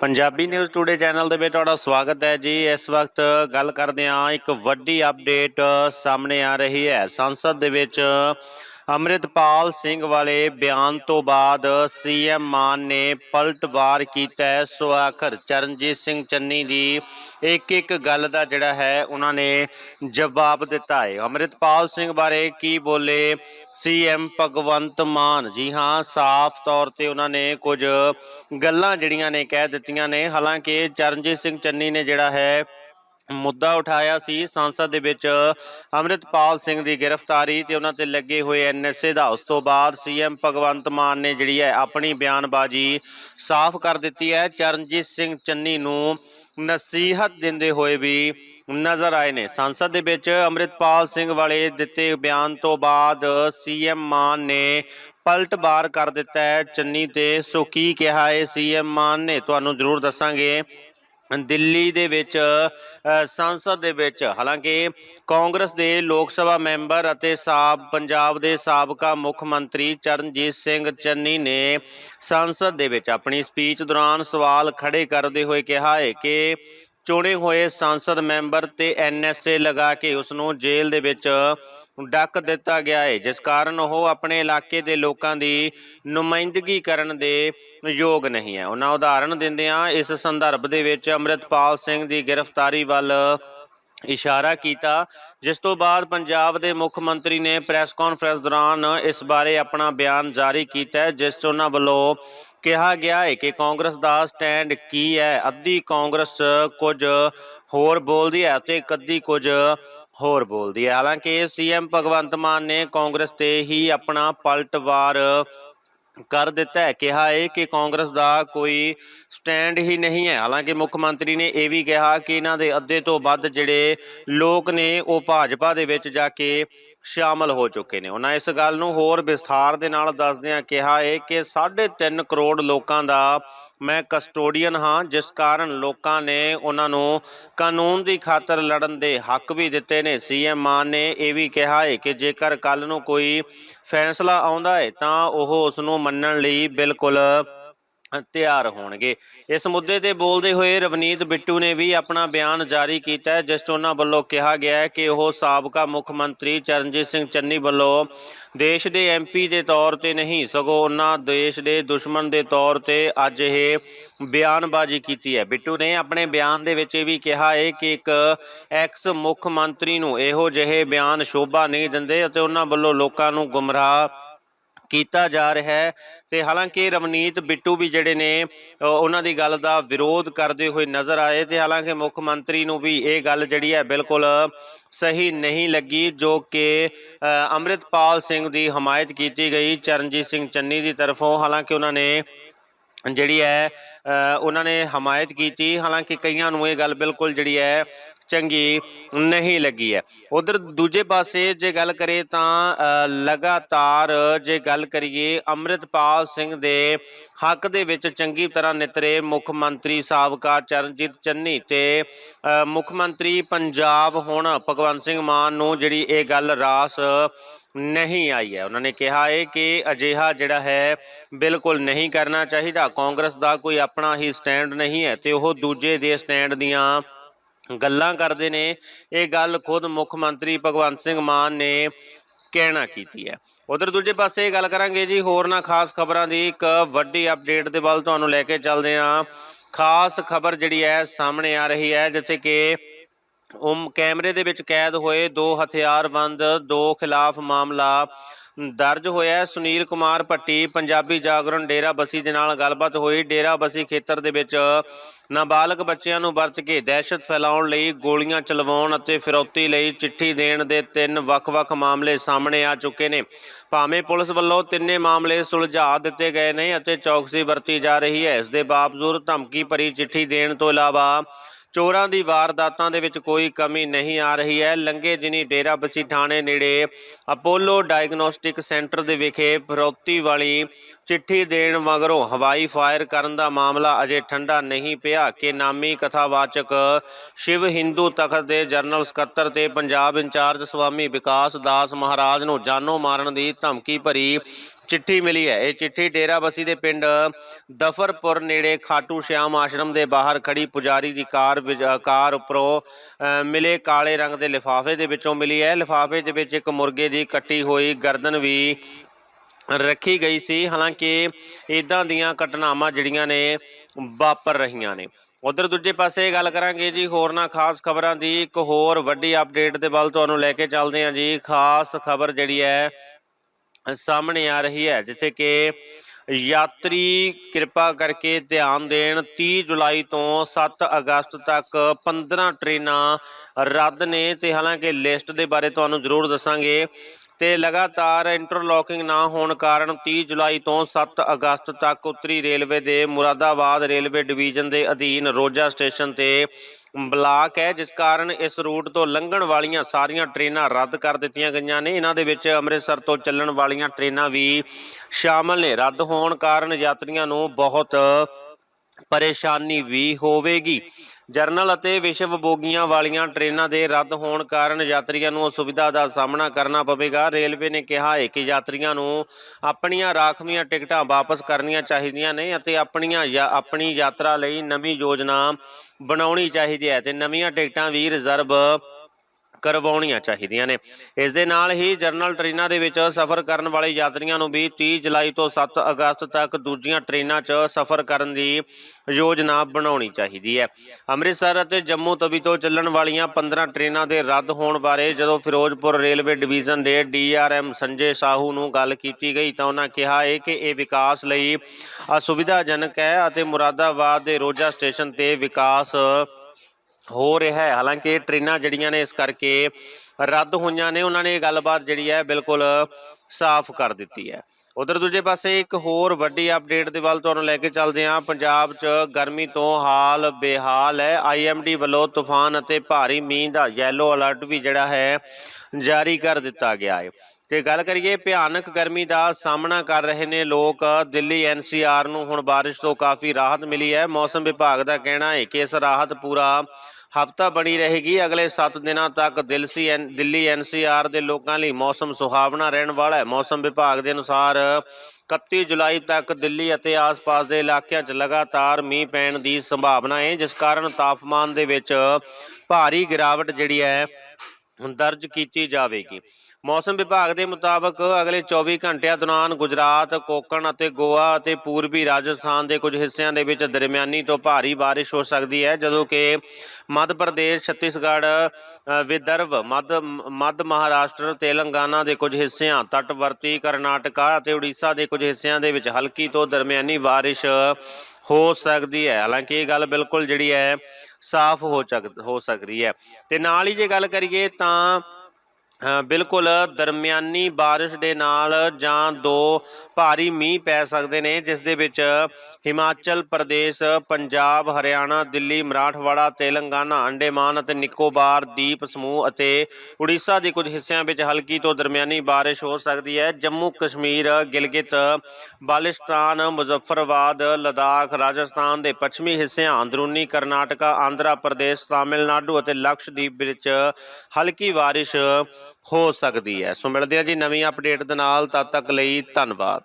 Punjabi news today channel ਦੇ ਵਿੱਚ ਤੁਹਾਡਾ ਸਵਾਗਤ ਹੈ ਜੀ। ਇਸ ਵਕਤ ਗੱਲ ਕਰਦੇ ਹਾਂ, ਇੱਕ ਵੱਡੀ ਅਪਡੇਟ ਸਾਹਮਣੇ ਆ ਰਹੀ ਹੈ। ਸੰਸਦ ਦੇ ਵਿੱਚ ਅੰਮ੍ਰਿਤਪਾਲ ਸਿੰਘ ਵਾਲੇ ਬਿਆਨ ਤੋਂ ਬਾਅਦ ਸੀਐਮ ਮਾਨ ਨੇ ਪਲਟਵਾਰ ਕੀਤਾ ਸੋ ਆਖਰ ਚਰਨਜੀਤ ਸਿੰਘ ਚੰਨੀ ਦੀ ਇੱਕ ਇੱਕ ਗੱਲ ਦਾ ਜਿਹੜਾ ਹੈ, ਉਹਨਾਂ ਨੇ ਜਵਾਬ ਦਿੱਤਾ ਹੈ। ਅੰਮ੍ਰਿਤਪਾਲ ਸਿੰਘ ਬਾਰੇ ਕੀ ਬੋਲੇ ਸੀਐਮ ਭਗਵੰਤ ਮਾਨ? ਜੀ ਹਾਂ, ਸਾਫ਼ ਤੌਰ ਤੇ ਉਹਨਾਂ ਨੇ ਕੁਝ ਗੱਲਾਂ ਜਿਹੜੀਆਂ ਨੇ ਕਹਿ ਦਿੱਤੀਆਂ ਨੇ। ਹਾਲਾਂਕਿ ਚਰਨਜੀਤ ਸਿੰਘ ਚੰਨੀ ਨੇ ਜਿਹੜਾ ਹੈ ਮੁੱਦਾ ਉਠਾਇਆ ਸੀ। ਸੰਸਦ ਦੇ ਵਿੱਚ ਅੰਮ੍ਰਿਤਪਾਲ ਸਿੰਘ ਦੀ ਗ੍ਰਿਫਤਾਰੀ ਤੇ ਉਹਨਾਂ ਤੇ ਲੱਗੇ ਹੋਏ ਐਨਐਸਏ ਦਾ। ਉਸ ਤੋਂ ਬਾਅਦ ਸੀਐਮ ਭਗਵੰਤ ਮਾਨ ਨੇ ਜਿਹੜੀ ਹੈ ਆਪਣੀ ਬਿਆਨਬਾਜ਼ੀ ਸਾਫ਼ ਕਰ ਦਿੱਤੀ ਹੈ। ਚਰਨਜੀਤ ਸਿੰਘ ਚੰਨੀ ਨੂੰ ਨਸੀਹਤ ਦਿੰਦੇ ਹੋਏ ਵੀ ਨਜ਼ਰ ਆਏ ਨੇ। ਸੰਸਦ ਦੇ ਵਿੱਚ ਅੰਮ੍ਰਿਤਪਾਲ ਸਿੰਘ ਵਾਲੇ ਦਿੱਤੇ ਬਿਆਨ ਤੋਂ ਬਾਅਦ ਸੀਐਮ ਮਾਨ ਨੇ ਪਲਟਵਾਰ ਕਰ ਦਿੱਤਾ ਹੈ। ਚੰਨੀ ਤੇ ਸੋ ਕੀ ਕਿਹਾ ਹੈ? ਸੀਐਮ ਮਾਨ ਨੇ, ਤੁਹਾਨੂੰ ਜ਼ਰੂਰ ਦੱਸਾਂਗੇ। ਦਿੱਲੀ ਦੇ ਵਿੱਚ ਸੰਸਦ ਦੇ ਵਿੱਚ, ਹਾਲਾਂਕਿ ਕਾਂਗਰਸ ਦੇ ਲੋਕ ਸਭਾ ਮੈਂਬਰ ਅਤੇ ਸਾਬ, ਪੰਜਾਬ ਦੇ ਸਾਬਕਾ ਮੁੱਖ ਮੰਤਰੀ ਚਰਨਜੀਤ ਸਿੰਘ ਚੰਨੀ ਨੇ ਸੰਸਦ ਦੇ ਵਿੱਚ ਆਪਣੀ ਸਪੀਚ ਦੌਰਾਨ ਸਵਾਲ ਖੜੇ ਕਰਦੇ ਹੋਏ ਕਿਹਾ ਹੈ ਕਿ ਚੁਣੇ ਹੋਏ ਸੰਸਦ ਮੈਂਬਰ ਤੇ ਐਨਐਸਏ ਲਗਾ ਕੇ ਉਸ ਨੂੰ ਜੇਲ੍ਹ ਦੇ ਵਿੱਚ ਡੱਕ ਦਿੱਤਾ ਗਿਆ ਹੈ ਜਿਸ ਕਾਰਨ ਉਹ ਆਪਣੇ ਇਲਾਕੇ ਦੇ ਲੋਕਾਂ ਦੀ ਨੁਮਾਇੰਦਗੀ ਕਰਨ ਦੇ ਯੋਗ ਨਹੀਂ ਹੈ। ਉਹਨਾਂ ਉਦਾਹਰਣ ਦਿੰਦਿਆਂ ਇਸ ਸੰਦਰਭ ਦੇ ਵਿੱਚ ਅੰਮ੍ਰਿਤਪਾਲ ਸਿੰਘ ਦੀ ਗ੍ਰਿਫਤਾਰੀ ਵੱਲ ਇਸ਼ਾਰਾ ਕੀਤਾ, ਜਿਸ ਤੋਂ ਬਾਅਦ ਪੰਜਾਬ ਦੇ ਮੁੱਖ ਮੰਤਰੀ ਨੇ ਪ੍ਰੈਸ ਕਾਨਫਰੰਸ ਦੌਰਾਨ ਇਸ ਬਾਰੇ ਆਪਣਾ ਬਿਆਨ ਜਾਰੀ ਕੀਤਾ, ਜਿਸ 'ਚ ਉਹਨਾਂ ਵੱਲੋਂ ਕਿਹਾ ਗਿਆ ਹੈ ਕਿ ਕਾਂਗਰਸ ਦਾ ਸਟੈਂਡ ਕੀ ਹੈ? ਅੱਧੀ ਕਾਂਗਰਸ ਕੁਝ ਹੋਰ ਬੋਲਦੀ ਹੈ ਤੇ ਕੱਦੀ ਕੁਝ ਹੋਰ ਬੋਲਦੀ ਹੈ। ਹਾਲਾਂਕਿ ਸੀਐਮ ਭਗਵੰਤ ਮਾਨ ਨੇ ਕਾਂਗਰਸ ਤੇ ਹੀ ਆਪਣਾ ਪਲਟਵਾਰ ਕਰ ਦਿੱਤਾ ਹੈ। ਕਿਹਾ ਹੈ ਕਿ ਕਾਂਗਰਸ ਦਾ ਕੋਈ ਸਟੈਂਡ ਹੀ ਨਹੀਂ ਹੈ। ਹਾਲਾਂਕਿ ਮੁੱਖ ਮੰਤਰੀ ਨੇ ਇਹ ਵੀ ਕਿਹਾ ਕਿ ਇਹਨਾਂ ਦੇ ਅੱਧੇ ਤੋਂ ਵੱਧ ਜਿਹੜੇ ਲੋਕ ਨੇ ਉਹ ਭਾਜਪਾ ਦੇ ਵਿੱਚ ਜਾ ਕੇ ਸ਼ਾਮਲ ਹੋ ਚੁੱਕੇ ਨੇ। ਉਹਨਾਂ ਇਸ ਗੱਲ ਨੂੰ ਹੋਰ ਵਿਸਥਾਰ ਦੇ ਨਾਲ ਦੱਸਦਿਆਂ ਕਿਹਾ ਹੈ ਕਿ 3.5 ਕਰੋੜ ਲੋਕਾਂ ਦਾ ਮੈਂ ਕਸਟੋਡੀਅਨ ਹਾਂ, ਜਿਸ ਕਾਰਨ ਲੋਕਾਂ ਨੇ ਉਹਨਾਂ ਨੂੰ ਕਾਨੂੰਨ ਦੀ ਖਾਤਰ ਲੜਨ ਦੇ ਹੱਕ ਵੀ ਦਿੱਤੇ ਨੇ। ਸੀਐਮ ਮਾਨ ਨੇ ਇਹ ਵੀ ਕਿਹਾ ਹੈ ਕਿ ਜੇਕਰ ਕੱਲ ਨੂੰ ਕੋਈ ਫੈਸਲਾ ਆਉਂਦਾ ਹੈ ਤਾਂ ਉਹ ਉਸ ਨੂੰ ਮੰਨਣ ਲਈ ਬਿਲਕੁਲ ਤਿਆਰ ਹੋਣਗੇ। ਇਸ ਮੁੱਦੇ ਤੇ ਬੋਲਦੇ ਹੋਏ ਰਵਨੀਤ ਬਿੱਟੂ ਨੇ ਵੀ ਆਪਣਾ ਬਿਆਨ ਜਾਰੀ ਕੀਤਾ ਹੈ, ਜਿਸ 'ਚ ਉਹਨਾਂ ਵੱਲੋਂ ਕਿਹਾ ਗਿਆ ਹੈ ਕਿ ਉਹ ਸਾਬਕਾ ਮੁੱਖ ਮੰਤਰੀ ਚਰਨਜੀਤ ਸਿੰਘ ਚੰਨੀ ਵੱਲੋਂ ਦੇਸ਼ ਦੇ ਐਮਪੀ ਦੇ ਤੌਰ ਤੇ ਨਹੀਂ, ਸਗੋਂ ਉਹਨਾਂ ਦੇਸ਼ ਦੇ ਦੁਸ਼ਮਣ ਦੇ ਤੌਰ ਤੇ ਅੱਜ ਇਹ ਬਿਆਨਬਾਜ਼ੀ ਕੀਤੀ ਹੈ। ਬਿੱਟੂ ਨੇ ਆਪਣੇ ਬਿਆਨ ਦੇ ਵਿੱਚ ਇਹ ਵੀ ਕਿਹਾ ਹੈ ਕਿ ਇੱਕ ਐਕਸ ਮੁੱਖ ਮੰਤਰੀ ਨੂੰ ਇਹੋ ਜਿਹੇ ਬਿਆਨ ਸ਼ੋਭਾ ਨਹੀਂ ਦਿੰਦੇ ਅਤੇ ਉਹਨਾਂ ਵੱਲੋਂ ਲੋਕਾਂ ਨੂੰ ਗੁੰਮਰਾਹ ਕੀਤਾ ਜਾ ਰਿਹਾ ਹੈ ਤੇ ਹਾਲਾਂਕਿ ਰਵਨੀਤ ਬਿੱਟੂ ਵੀ ਜਿਹੜੇ ਨੇ ਉਹਨਾਂ ਦੀ ਗੱਲ ਦਾ ਵਿਰੋਧ ਕਰਦੇ ਹੋਏ ਨਜ਼ਰ ਆਏ ਤੇ ਹਾਲਾਂਕਿ ਮੁੱਖ ਮੰਤਰੀ ਨੂੰ ਵੀ ਇਹ ਗੱਲ ਜਿਹੜੀ ਹੈ ਬਿਲਕੁਲ ਸਹੀ ਨਹੀਂ ਲੱਗੀ ਜੋ ਕਿ ਅ, ਅੰਮ੍ਰਿਤਪਾਲ ਸਿੰਘ ਦੀ ਹਮਾਇਤ ਕੀਤੀ ਗਈ ਚਰਨਜੀਤ ਸਿੰਘ ਚੰਨੀ ਦੀ ਤਰਫੋਂ। ਹਾਲਾਂਕਿ ਉਹਨਾਂ ਨੇ ਜਿਹੜੀ ਹੈ ਉਹਨਾਂ ਨੇ ਹਮਾਇਤ ਕੀਤੀ। ਹਾਲਾਂਕਿ ਕਈਆਂ ਨੂੰ ਇਹ ਗੱਲ ਬਿਲਕੁਲ ਜਿਹੜੀ ਹੈ ਚੰਗੀ ਨਹੀਂ ਲੱਗੀ ਹੈ। ਉਧਰ ਦੂਜੇ ਪਾਸੇ ਜੇ ਗੱਲ ਕਰੇ ਤਾਂ ਲਗਾਤਾਰ ਜੇ ਗੱਲ ਕਰੀਏ ਅੰਮ੍ਰਿਤਪਾਲ ਸਿੰਘ ਦੇ ਹੱਕ ਦੇ ਵਿੱਚ ਚੰਗੀ ਤਰ੍ਹਾਂ ਨਿਤਰੇ ਮੁੱਖ ਮੰਤਰੀ ਸਾਬਕਾ ਚਰਨਜੀਤ ਚੰਨੀ ਤੇ ਅ, ਮੁੱਖ ਮੰਤਰੀ ਪੰਜਾਬ ਹੁਣ ਭਗਵੰਤ ਸਿੰਘ ਮਾਨ ਨੂੰ ਜਿਹੜੀ ਇਹ ਗੱਲ ਰਾਸ ਨਹੀਂ ਆਈ ਹੈ। ਉਹਨਾਂ ਨੇ ਕਿਹਾ ਹੈ ਕਿ ਅਜਿਹਾ ਜਿਹੜਾ ਹੈ, ਬਿਲਕੁਲ ਨਹੀਂ ਕਰਨਾ ਚਾਹੀਦਾ। ਕਾਂਗਰਸ ਦਾ ਕੋਈ ਆਪਣਾ ਹੀ ਸਟੈਂਡ ਨਹੀਂ ਹੈ ਤੇ ਉਹ ਦੂਜੇ ਦੇ ਸਟੈਂਡ ਦੀਆਂ ਗੱਲਾਂ ਕਰਦੇ ਨੇ। ਇਹ ਗੱਲ ਖੁਦ ਮੁੱਖ ਮੰਤਰੀ ਭਗਵੰਤ ਸਿੰਘ ਮਾਨ ਨੇ ਕਹਿਣਾ ਕੀਤੀ ਹੈ। ਉਧਰ ਦੂਜੇ ਪਾਸੇ ਗੱਲ ਕਰਾਂਗੇ ਜੀ, ਹੋਰ ਨਾ ਖਾਸ ਖਬਰਾਂ ਦੀ। ਇੱਕ ਵੱਡੀ ਅਪਡੇਟ ਦੇ ਵੱਲ ਤੁਹਾਨੂੰ ਲੈ ਕੇ ਚੱਲਦੇ ਹਾਂ। ਖਾਸ ਖਬਰ ਜਿਹੜੀ ਹੈ ਸਾਹਮਣੇ ਆ ਰਹੀ ਹੈ, ਜਿੱਥੇ ਕਿ ਉਹ ਕੈਮਰੇ ਦੇ ਵਿੱਚ ਕੈਦ ਹੋਏ ਦੋ ਹਥਿਆਰਬੰਦ, ਦੋ ਖਿਲਾਫ ਮਾਮਲਾ ਦਰਜ ਹੋਇਆ ਸੁਨੀਲ ਕੁਮਾਰ ਭੱਟੀ, ਪੰਜਾਬੀ ਜਾਗਰਣ ਡੇਰਾ ਬਸੀ ਦੇ ਨਾਲ ਗੱਲਬਾਤ ਹੋਈ। ਡੇਰਾ ਬਸੀ ਖੇਤਰ ਦੇ ਵਿੱਚ ਨਾਬਾਲਗ ਬੱਚਿਆਂ ਨੂੰ ਵਰਤ ਕੇ ਦਹਿਸ਼ਤ ਫੈਲਾਉਣ ਲਈ ਗੋਲੀਆਂ ਚਲਵਾਉਣ ਅਤੇ ਫਿਰੌਤੀ ਲਈ ਚਿੱਠੀ ਦੇਣ ਦੇ ਤਿੰਨ ਵੱਖ-ਵੱਖ ਮਾਮਲੇ ਸਾਹਮਣੇ ਆ ਚੁੱਕੇ ਨੇ। ਭਾਵੇਂ ਪੁਲਿਸ ਵੱਲੋਂ ਤਿੰਨੇ ਮਾਮਲੇ ਸੁਲਝਾ ਦਿੱਤੇ ਗਏ ਨੇ ਅਤੇ ਚੌਕਸੀ ਵਰਤੀ ਜਾ ਰਹੀ ਹੈ। ਇਸ ਦੇ ਬਾਵਜੂਦ ਧਮਕੀ ਭਰੀ ਚਿੱਠੀ ਦੇਣ ਤੋਂ ਇਲਾਵਾ ਚੋਰਾਂ ਦੀ ਵਾਰਦਾਤਾਂ ਦੇ ਵਿੱਚ ਕੋਈ ਕਮੀ ਨਹੀਂ ਆ ਰਹੀ ਹੈ। ਲੰਗੇ ਦਿਨੀ ਡੇਰਾ ਬਸੀ ਥਾਣੇ ਨੇੜੇ ਅਪੋਲੋ ਡਾਇਗਨੋਸਟਿਕ ਸੈਂਟਰ ਦੇ ਵਿਖੇ ਫਰੋਤੀ ਵਾਲੀ ਚਿੱਠੀ ਦੇਣ ਮਗਰੋਂ ਹਵਾਈ ਫਾਇਰ ਕਰਨ ਦਾ ਮਾਮਲਾ ਅਜੇ ਠੰਡਾ ਨਹੀਂ ਪਿਆ। ਕਿ ਨਾਮੀ ਕਥਾਵਾਚਕ ਸ਼ਿਵ ਹਿੰਦੂ ਤਖਤ ਦੇ ਜਨਰਲ ਸਕੱਤਰ ਤੇ ਪੰਜਾਬ ਇੰਚਾਰਜ ਸਵਾਮੀ ਵਿਕਾਸ ਦਾਸ ਮਹਾਰਾਜ ਨੂੰ ਜਾਨੋਂ ਮਾਰਨ ਦੀ ਧਮਕੀ ਭਰੀ ਚਿੱਠੀ ਮਿਲੀ ਹੈ। ਇਹ ਚਿੱਠੀ ਡੇਰਾਬੱਸੀ ਦੇ ਪਿੰਡ ਦਫਰਪੁਰ ਨੇੜੇ ਖਾਟੂ ਸ਼ਿਆਮ ਆਸ਼ਰਮ ਦੇ ਬਾਹਰ ਖੜੀ ਪੁਜਾਰੀ ਦੀ ਕਾਰ ਕਾਰ ਉੱਪਰੋਂ ਅ, ਮਿਲੇ ਕਾਲੇ ਰੰਗ ਦੇ ਲਿਫਾਫੇ ਦੇ ਵਿੱਚੋਂ ਮਿਲੀ ਹੈ। ਲਿਫਾਫੇ ਦੇ ਵਿੱਚ ਇੱਕ ਮੁਰਗੇ ਦੀ ਕੱਟੀ ਹੋਈ ਗਰਦਨ ਵੀ ਰੱਖੀ ਗਈ ਸੀ। ਹਾਲਾਂਕਿ ਇਦਾਂ ਦੀਆਂ ਘਟਨਾਵਾਂ ਜਿਹੜੀਆਂ ਨੇ ਵਾਪਰ ਰਹੀਆਂ ਨੇ। ਉਧਰ ਦੂਜੇ ਪਾਸੇ ਗੱਲ ਕਰਾਂਗੇ ਜੀ ਹੋਰਨਾਂ ਖਾਸ ਖਬਰਾਂ ਦੀ। ਇੱਕ ਹੋਰ ਵੱਡੀ ਅਪਡੇਟ ਦੇ ਵੱਲ ਤੁਹਾਨੂੰ ਲੈ ਕੇ ਚੱਲਦੇ ਹਾਂ ਜੀ। ਖਾਸ ਖਬਰ ਜਿਹੜੀ ਹੈ ਸਾਹਮਣੇ ਆ ਰਹੀ ਹੈ, ਜਿੱਥੇ ਕਿ ਯਾਤਰੀ ਕਿਰਪਾ ਕਰਕੇ ਧਿਆਨ ਦੇਣ 30 ਜੁਲਾਈ ਤੋਂ 7 ਅਗਸਤ ਤੱਕ 15 ਟ੍ਰੇਨਾਂ ਰੱਦ ਨੇ ਤੇ ਹਾਲਾਂਕਿ ਲਿਸਟ ਦੇ ਬਾਰੇ ਤੁਹਾਨੂੰ ਜ਼ਰੂਰ ਦੱਸਾਂਗੇ। ਤੇ ਲਗਾਤਾਰ ਇੰਟਰਲੋਕਿੰਗ ਨਾ ਹੋਣ ਕਾਰਨ 30 ਜੁਲਾਈ ਤੋਂ 7 ਅਗਸਤ ਤੱਕ ਉੱਤਰੀ ਰੇਲਵੇ ਦੇ ਮੁਰਾਦਾਬਾਦ ਰੇਲਵੇ ਡਿਵੀਜ਼ਨ ਦੇ ਅਧੀਨ ਰੋਜਾ ਸਟੇਸ਼ਨ ਤੇ ਬਲਾਕ ਹੈ, ਜਿਸ ਕਾਰਨ ਇਸ ਰੂਟ ਤੋਂ ਲੰਘਣ ਵਾਲੀਆਂ ਸਾਰੀਆਂ ਟ੍ਰੇਨਾਂ ਰੱਦ ਕਰ ਦਿੱਤੀਆਂ ਗਈਆਂ ਨੇ। ਇਹਨਾਂ ਦੇ ਵਿੱਚ ਅੰਮ੍ਰਿਤਸਰ ਤੋਂ ਚੱਲਣ ਵਾਲੀਆਂ ਟ੍ਰੇਨਾਂ ਵੀ ਸ਼ਾਮਲ ਨੇ। ਰੱਦ ਹੋਣ ਕਾਰਨ ਯਾਤਰੀਆਂ ਨੂੰ ਬਹੁਤ ਪਰੇਸ਼ਾਨੀ ਵੀ ਹੋਵੇਗੀ। ਜਰਨਲ ਅਤੇ ਵਿਸ਼ਵ ਬੋਗੀਆਂ ਵਾਲੀਆਂ ਟ੍ਰੇਨਾਂ ਦੇ ਰੱਦ ਹੋਣ ਕਾਰਨ ਯਾਤਰੀਆਂ ਨੂੰ ਅਸੁਵਿਧਾ ਦਾ ਸਾਹਮਣਾ ਕਰਨਾ ਪਵੇਗਾ। ਰੇਲਵੇ ਨੇ ਕਿਹਾ ਹੈ ਕਿ ਯਾਤਰੀਆਂ ਨੂੰ ਆਪਣੀਆਂ ਰਾਖਵੀਆਂ ਟਿਕਟਾਂ ਵਾਪਸ ਕਰਨੀਆਂ ਚਾਹੀਦੀਆਂ ਨੇ ਅਤੇ ਆਪਣੀਆਂ ਯਾ, ਆਪਣੀ ਯਾਤਰਾ ਲਈ ਨਵੀਂ ਯੋਜਨਾ ਬਣਾਉਣੀ ਚਾਹੀਦੀ ਹੈ ਤੇ ਨਵੀਆਂ ਟਿਕਟਾਂ ਵੀ ਰਿਜ਼ਰਵ ਕਰਵਾਉਣੀਆਂ ਚਾਹੀਦੀਆਂ ਨੇ। ਇਸ ਦੇ ਨਾਲ ਹੀ ਜਨਰਲ ਟ੍ਰੇਨਾਂ ਦੇ ਵਿੱਚ ਸਫ਼ਰ ਕਰਨ ਵਾਲੇ ਯਾਤਰੀਆਂ ਨੂੰ ਵੀ 30 ਜੁਲਾਈ ਤੋਂ 7 ਅਗਸਤ ਤੱਕ ਦੂਜੀਆਂ ਟ੍ਰੇਨਾਂ 'ਚ ਸਫ਼ਰ ਕਰਨ ਦੀ ਯੋਜਨਾ ਬਣਾਉਣੀ ਚਾਹੀਦੀ ਹੈ। ਅੰਮ੍ਰਿਤਸਰ ਅਤੇ ਜੰਮੂ ਤਵੀ ਤੋਂ ਚੱਲਣ ਵਾਲੀਆਂ 15 ਟ੍ਰੇਨਾਂ ਦੇ ਰੱਦ ਹੋਣ ਬਾਰੇ ਜਦੋਂ ਫਿਰੋਜ਼ਪੁਰ ਰੇਲਵੇ ਡਿਵੀਜ਼ਨ ਦੇ ਡੀਆਰਐਮ ਸੰਜੇ ਸਾਹੂ ਨੂੰ ਗੱਲ ਕੀਤੀ ਗਈ ਤਾਂ ਉਹਨਾਂ ਕਿਹਾ ਹੈ ਕਿ ਇਹ ਵਿਕਾਸ ਲਈ ਅਸੁਵਿਧਾਜਨਕ ਹੈ ਅਤੇ ਮੁਰਾਦਾਬਾਦ ਦੇ ਰੋਜਾ ਸਟੇਸ਼ਨ ਤੇ ਵਿਕਾਸ ਹੋ ਰਿਹਾ ਹੈ। ਹਾਲਾਂਕਿ ਇਹ ਟ੍ਰੇਨਾਂ ਜਿਹੜੀਆਂ ਨੇ ਇਸ ਕਰਕੇ ਰੱਦ ਹੋਈਆਂ ਨੇ। ਉਹਨਾਂ ਨੇ ਇਹ ਗੱਲਬਾਤ ਜਿਹੜੀ ਹੈ ਬਿਲਕੁਲ ਸਾਫ਼ ਕਰ ਦਿੱਤੀ ਹੈ। ਉਧਰ ਦੂਜੇ ਪਾਸੇ ਇੱਕ ਹੋਰ ਵੱਡੀ ਅਪਡੇਟ ਦੇ ਵੱਲ ਤੁਹਾਨੂੰ ਲੈ ਕੇ ਚੱਲਦੇ ਹਾਂ। ਪੰਜਾਬ 'ਚ ਗਰਮੀ ਤੋਂ ਹਾਲ ਬੇਹਾਲ ਹੈ। ਆਈਐਮਡੀ ਵੱਲੋਂ ਤੂਫਾਨ ਅਤੇ ਭਾਰੀ ਮੀਂਹ ਦਾ ਯੈਲੋ ਅਲਰਟ ਵੀ ਜਿਹੜਾ ਹੈ ਜਾਰੀ ਕਰ ਦਿੱਤਾ ਗਿਆ ਹੈ। ਤੇ ਗੱਲ ਕਰੀਏ ਭਿਆਨਕ ਗਰਮੀ ਦਾ ਸਾਹਮਣਾ ਕਰ ਰਹੇ ਨੇ ਲੋਕ। ਦਿੱਲੀ ਐਨਸੀਆਰ ਨੂੰ ਹੁਣ ਬਾਰਿਸ਼ ਤੋਂ ਕਾਫੀ ਰਾਹਤ ਮਿਲੀ ਹੈ। ਮੌਸਮ ਵਿਭਾਗ ਦਾ ਕਹਿਣਾ ਹੈ ਕਿ ਇਸ ਰਾਹਤ ਪੂਰਾ ਹਫਤਾ ਬਣੀ ਰਹੇਗੀ। ਅਗਲੇ 7 ਦਿਨਾਂ ਤੱਕ ਦਿਲਸੀ ਐਨ- ਦਿੱਲੀ ਐਨਸੀਆਰ ਦੇ ਲੋਕਾਂ ਲਈ ਮੌਸਮ ਸੁਹਾਵਣਾ ਰਹਿਣ ਵਾਲਾ ਹੈ। ਮੌਸਮ ਵਿਭਾਗ ਦੇ ਅਨੁਸਾਰ 31 ਜੁਲਾਈ ਤੱਕ ਦਿੱਲੀ ਅਤੇ ਆਸ-ਪਾਸ ਦੇ ਇਲਾਕਿਆਂ 'ਚ ਲਗਾਤਾਰ ਮੀਂਹ ਪੈਣ ਦੀ ਸੰਭਾਵਨਾ ਹੈ, ਜਿਸ ਕਾਰਨ ਤਾਪਮਾਨ ਦੇ ਵਿੱਚ ਭਾਰੀ ਗਿਰਾਵਟ ਜਿਹੜੀ ਹੈ ਦਰਜ ਕੀਤੀ ਜਾਵੇਗੀ। ਮੌਸਮ ਵਿਭਾਗ ਦੇ ਮੁਤਾਬਕ ਅਗਲੇ 24 ਘੰਟਿਆਂ ਦੌਰਾਨ ਗੁਜਰਾਤ, ਕੋਕਣ ਅਤੇ ਗੋਆ ਅਤੇ ਪੂਰਬੀ ਰਾਜਸਥਾਨ ਦੇ ਕੁਝ ਹਿੱਸਿਆਂ ਦੇ ਵਿੱਚ ਦਰਮਿਆਨੀ ਤੋਂ ਭਾਰੀ ਬਾਰਿਸ਼ ਹੋ ਸਕਦੀ ਹੈ, ਜਦੋਂ ਕਿ ਮੱਧ ਪ੍ਰਦੇਸ਼, ਛੱਤੀਸਗੜ੍ਹ ਵਿਦਰਭ, ਮੱਧ ਮੱਧ ਮਹਾਰਾਸ਼ਟਰ, ਤੇਲੰਗਾਨਾ ਦੇ ਕੁਝ ਹਿੱਸਿਆਂ, ਤਟਵਰਤੀ ਕਰਨਾਟਕਾ ਅਤੇ ਉੜੀਸਾ ਦੇ ਕੁਝ ਹਿੱਸਿਆਂ ਦੇ ਵਿੱਚ ਹਲਕੀ ਤੋਂ ਦਰਮਿਆਨੀ ਬਾਰਿਸ਼ ਹੋ ਸਕਦੀ ਹੈ। ਹਾਲਾਂਕਿ ਇਹ ਗੱਲ ਬਿਲਕੁਲ ਜਿਹੜੀ ਹੈ, ਸਾਫ਼ ਹੋ ਚੱਕ, ਹੋ ਸਕਦੀ ਹੈ। ਤੇ ਨਾਲ ਹੀ ਜੇ ਗੱਲ ਕਰੀਏ ਤਾਂ ਬਿਲਕੁਲ, ਦਰਮਿਆਨੀ ਬਾਰਿਸ਼ ਦੇ ਨਾਲ ਜਾਂ ਦੋ ਭਾਰੀ ਮੀਂਹ ਪੈ ਸਕਦੇ ਨੇ, ਜਿਸ ਦੇ ਵਿੱਚ ਹਿਮਾਚਲ ਪ੍ਰਦੇਸ਼, ਪੰਜਾਬ, ਹਰਿਆਣਾ, ਦਿੱਲੀ, ਮਰਾਠਵਾੜਾ, ਤੇਲੰਗਾਨਾ, ਅੰਡੇਮਾਨ ਅਤੇ ਨਿਕੋਬਾਰ ਦੀਪ ਸਮੂਹ ਅਤੇ ਉੜੀਸਾ ਦੇ ਕੁਝ ਹਿੱਸਿਆਂ ਵਿੱਚ ਹਲਕੀ ਤੋਂ ਦਰਮਿਆਨੀ ਬਾਰਿਸ਼ ਹੋ ਸਕਦੀ ਹੈ। ਜੰਮੂ ਕਸ਼ਮੀਰ, ਗਿਲਗਿਤ, ਬਾਲਿਸਤਾਨ, ਮੁਜ਼ੱਫਰਬਾਦ, ਲਦਾਖ, ਰਾਜਸਥਾਨ ਦੇ ਪੱਛਮੀ ਹਿੱਸਿਆਂ, ਅੰਦਰੂਨੀ ਕਰਨਾਟਕਾ, ਆਂਧਰਾ ਪ੍ਰਦੇਸ਼, ਤਾਮਿਲਨਾਡੂ ਅਤੇ ਲਕਸ਼ਦੀਪ ਵਿੱਚ ਹਲਕੀ ਬਾਰਿਸ਼ ਹੋ ਸਕਦੀ ਹੈ। ਸੋ ਮਿਲਦੇ ਹਾਂ ਜੀ ਨਵੀਂ ਅਪਡੇਟ ਦੇ ਨਾਲ। ਤਦ ਤੱਕ ਲਈ ਧੰਨਵਾਦ।